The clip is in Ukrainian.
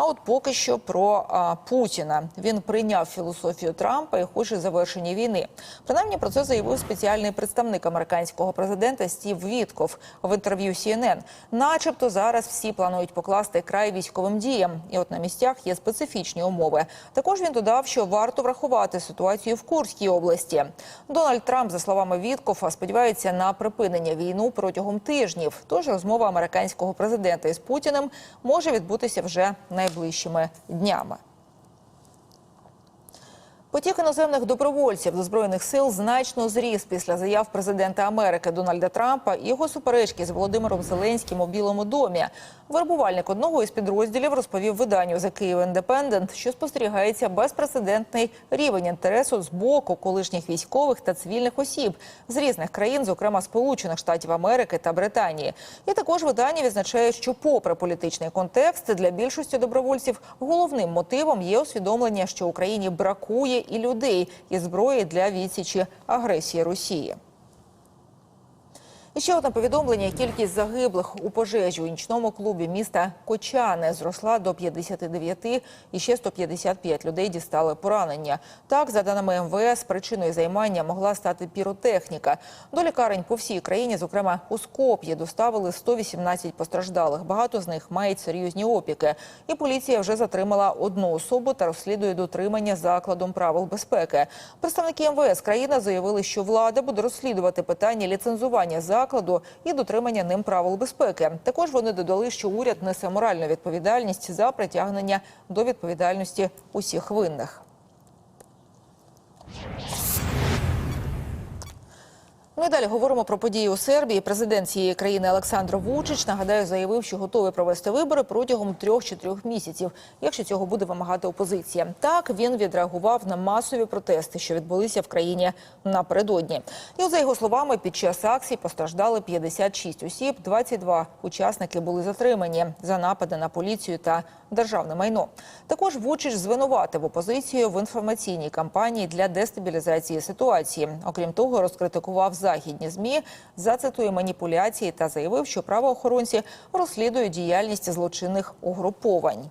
А от поки що про а, Путіна він прийняв філософію Трампа і хоче завершення війни. Принаймні про це заявив спеціальний представник американського президента Стів Вітков в інтерв'ю CNN. Начебто зараз всі планують покласти край військовим діям, і от на місцях є специфічні умови. Також він додав, що варто врахувати ситуацію в Курській області. Дональд Трамп, за словами Віткофа, сподівається на припинення війну протягом тижнів. Тож розмова американського президента із Путіним може відбутися вже найближчими днями. Потік іноземних добровольців до збройних сил значно зріс після заяв президента Америки Дональда Трампа і його суперечки з Володимиром Зеленським у Білому домі. Вербувальник одного із підрозділів розповів виданню The Kyiv Independent, що спостерігається безпрецедентний рівень інтересу з боку колишніх військових та цивільних осіб з різних країн, зокрема Сполучених Штатів Америки та Британії. І також видання відзначає, що, попри політичний контекст, для більшості добровольців головним мотивом є усвідомлення, що Україні бракує і людей, і зброї для відсічі агресії Росії. Ще одне повідомлення: кількість загиблих у пожежі у нічному клубі міста Кочане зросла до 59 і ще 155 людей дістали поранення. Так, за даними МВС, причиною займання могла стати піротехніка. До лікарень по всій країні, зокрема у Скоп'ї, доставили 118 постраждалих. Багато з них мають серйозні опіки. І поліція вже затримала одну особу та розслідує дотримання закладом правил безпеки. Представники МВС країни заявили, що влада буде розслідувати питання ліцензування закладу і дотримання ним правил безпеки. Також вони додали, що уряд несе моральну відповідальність за притягнення до відповідальності усіх винних. Ми Ну далі говоримо про події у Сербії. Президент цієї країни Олександр Вучич нагадаю заявив, що готовий провести вибори протягом трьох чи трьох місяців, якщо цього буде вимагати опозиція. Так він відреагував на масові протести, що відбулися в країні напередодні. І за його словами, під час акцій постраждали 56 осіб, 22 учасники були затримані за напади на поліцію та державне майно. Також Вучич звинуватив опозицію в інформаційній кампанії для дестабілізації ситуації. Окрім того, розкритикував західні змі за цитую маніпуляції та заявив, що правоохоронці розслідують діяльність злочинних угруповань.